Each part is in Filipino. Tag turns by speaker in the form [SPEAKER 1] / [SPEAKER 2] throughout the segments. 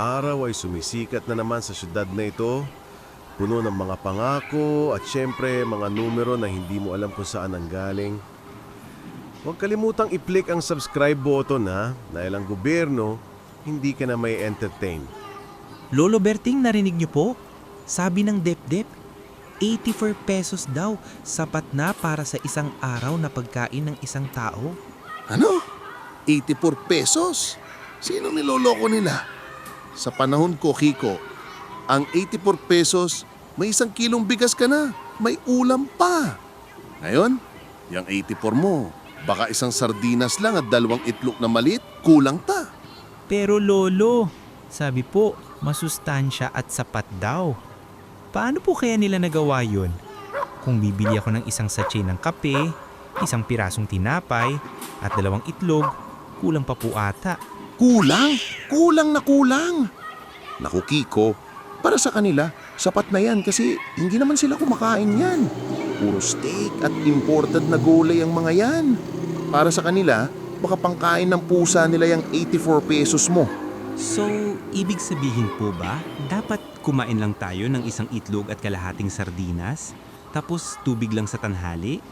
[SPEAKER 1] araw ay sumisikat na naman sa syudad na ito. Puno ng mga pangako at syempre mga numero na hindi mo alam kung saan ang galing. Huwag kalimutang i-click ang subscribe button ha, dahil ang gobyerno hindi ka na may entertain.
[SPEAKER 2] Lolo Berting, narinig niyo po? Sabi ng DepDep, 84 pesos daw sapat na para sa isang araw na pagkain ng isang tao.
[SPEAKER 3] Ano? 84 pesos? Sino niloloko nila? Sa panahon ko, Kiko, ang 84 pesos, may isang kilong bigas ka na. May ulam pa. Ngayon, yung 84 mo, baka isang sardinas lang at dalawang itlog na maliit, kulang ta.
[SPEAKER 2] Pero lolo, sabi po, masustansya at sapat daw. Paano po kaya nila nagawa yun? Kung bibili ako ng isang sachet ng kape, isang pirasong tinapay, at dalawang itlog, kulang pa po ata.
[SPEAKER 3] Kulang? Kulang na kulang. Naku, Kiko, para sa kanila, sapat na yan kasi hindi naman sila kumakain yan. Puro steak at imported na gulay ang mga yan. Para sa kanila, baka pangkain ng pusa nila yung 84 pesos mo.
[SPEAKER 4] So, ibig sabihin po ba, dapat kumain lang tayo ng isang itlog at kalahating sardinas, tapos tubig lang sa tanghali?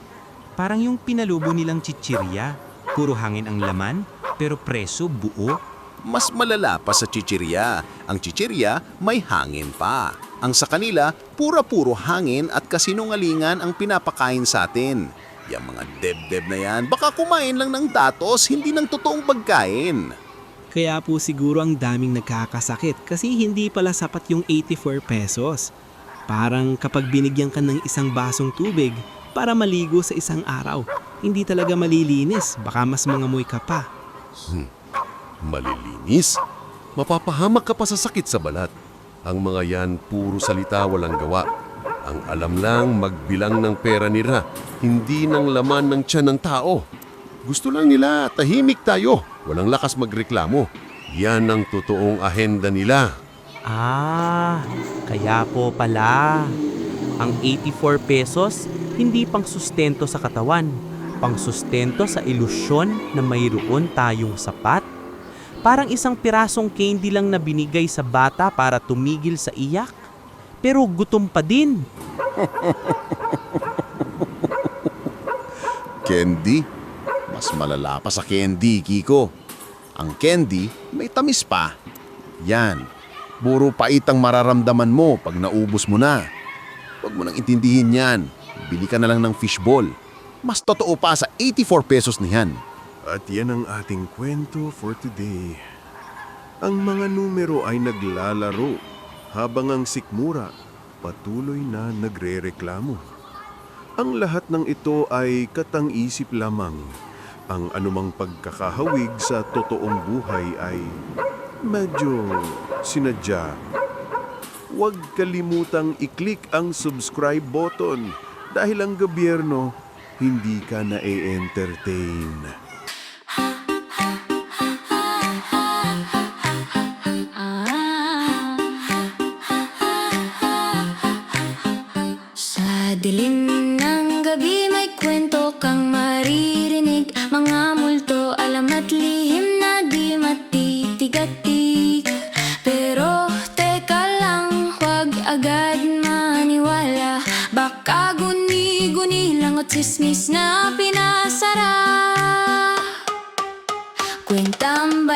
[SPEAKER 4] Parang yung pinalubo nilang chichirya, puro hangin ang laman, pero preso buo.
[SPEAKER 5] Mas malala pa sa chichirya. Ang chichirya may hangin pa. Ang sa kanila, pura-puro hangin at kasinungalingan ang pinapakain sa atin. Yang mga deb-deb na yan, baka kumain lang ng datos, hindi ng totoong pagkain.
[SPEAKER 6] Kaya po siguro ang daming nagkakasakit kasi hindi pala sapat yung 84 pesos. Parang kapag binigyan ka ng isang basong tubig para maligo sa isang araw, hindi talaga malilinis, baka mas mangamoy ka pa.
[SPEAKER 7] Malilinis? Mapapahamak ka pa sa sakit sa balat. Ang mga yan puro salita walang gawa. Ang alam lang magbilang ng pera nila, hindi ng laman ng tiyan ng tao. Gusto lang nila tahimik tayo, walang lakas magreklamo. Yan ang totoong ahenda nila.
[SPEAKER 6] Ah, kaya po pala. Ang 84 pesos, hindi pang sustento sa katawan, pang sustento sa ilusyon na mayroon tayong sapat. Parang isang pirasong candy lang na binigay sa bata para tumigil sa iyak. Pero gutom pa din.
[SPEAKER 3] Candy? Mas malala pa sa candy, Kiko. Ang candy, may tamis pa. Yan. Puro pait ang mararamdaman mo pag naubos mo na. Huwag mo nang intindihin yan. Bili ka na lang ng fishball. Mas totoo pa sa 84 pesos niyan.
[SPEAKER 1] At yan ang ating kwento for today. Ang mga numero ay naglalaro habang ang sikmura patuloy na nagrereklamo. Ang lahat ng ito ay katang-isip lamang. Ang anumang pagkakahawig sa totoong buhay ay medyo sinadya. Huwag kalimutang i-click ang subscribe button dahil ang gobyerno hindi ka na-entertain.
[SPEAKER 8] Sa dilim ng gabi may kwento kang maririnig Mga multo, guni-guni lang o tsismis na pinasara. Kwentang ang